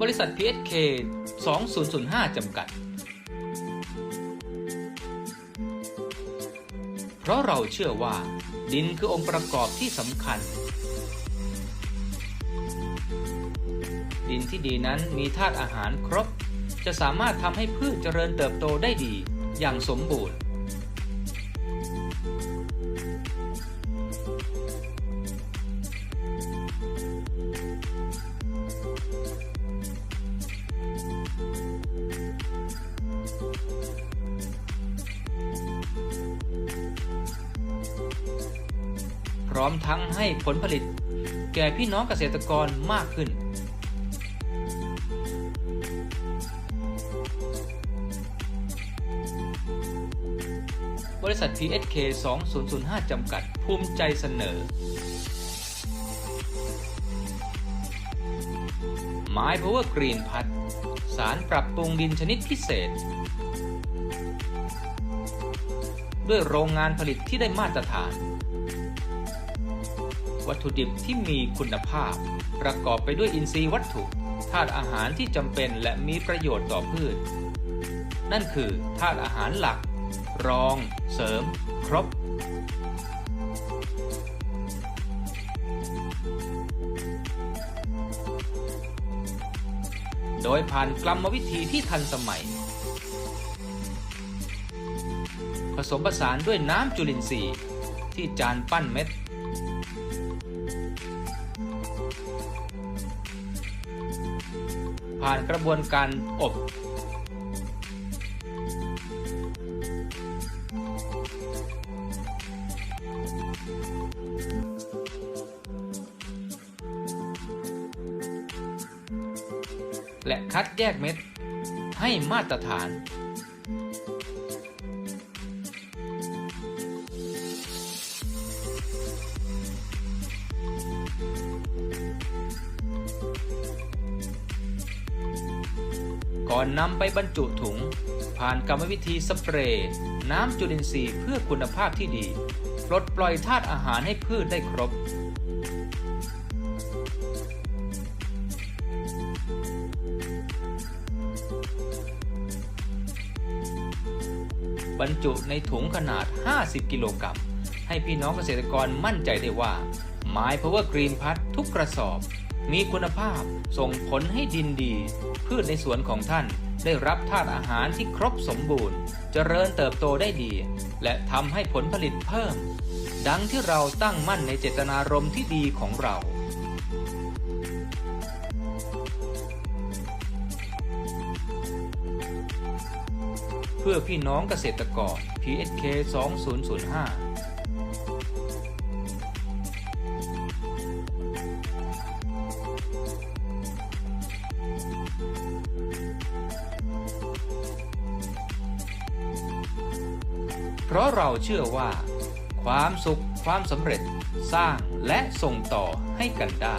บริษัท PSK 2005 จำกัด เพราะเราเชื่อว่า ดินคือองค์ประกอบที่สำคัญ ดินที่ดีนั้นมีธาตุอาหารครบ จะสามารถทำให้พืชเจริญเติบโตได้ดีอย่างสมบูรณ์ ร้อมทั้งให้ผลผลิต แก่พี่น้องเกษตรกรมากขึ้น บริษัท PSK 2005 จำกัดภูมิใจเสนอ ไม้ Power Green พัดสารปรับปรุงดินชนิดพิเศษ ด้วยโรงงานผลิตที่ได้มาตรฐาน วัตถุดิบที่มีคุณภาพ ประกอบไปด้วยอินทรีย์วัตถุธาตุอาหารที่จำเป็นและมีประโยชน์ต่อพืช นั่นคือธาตุอาหารหลัก รอง เสริม ครบ โดยผ่านกรรมวิธีที่ทันสมัย ผสมผสานด้วยน้ำจุลินทรีย์ ที่จานปั้นเม็ด ผ่านกระบวนการอบ และคัดแยกเม็ดให้มาตรฐาน ก่อนนำไปบรรจุถุง ผ่านกรรมวิธีสเปรย์น้ำจุลินทรีย์เพื่อคุณภาพที่ดีปลดปล่อยธาตุอาหารให้พืชได้ครบ บรรจุในถุงขนาด 50 กิโลกรัมให้พี่น้องเกษตรกรมั่นใจได้ว่าไม้ Power Green พัดทุกกระสอบ มีคุณภาพส่งผลให้ดินดี พืชในสวนของท่านได้รับธาตุอาหารที่ครบสมบูรณ์ เจริญเติบโตได้ดี และทำให้ผลผลิตเพิ่ม ดังที่เราตั้งมั่นในเจตนารมณ์ที่ดีของเราเพื่อพี่น้องเกษตรกร PSK 2005 เพราะเราเชื่อว่า ความสุขความสำเร็จสร้างและส่งต่อให้กันได้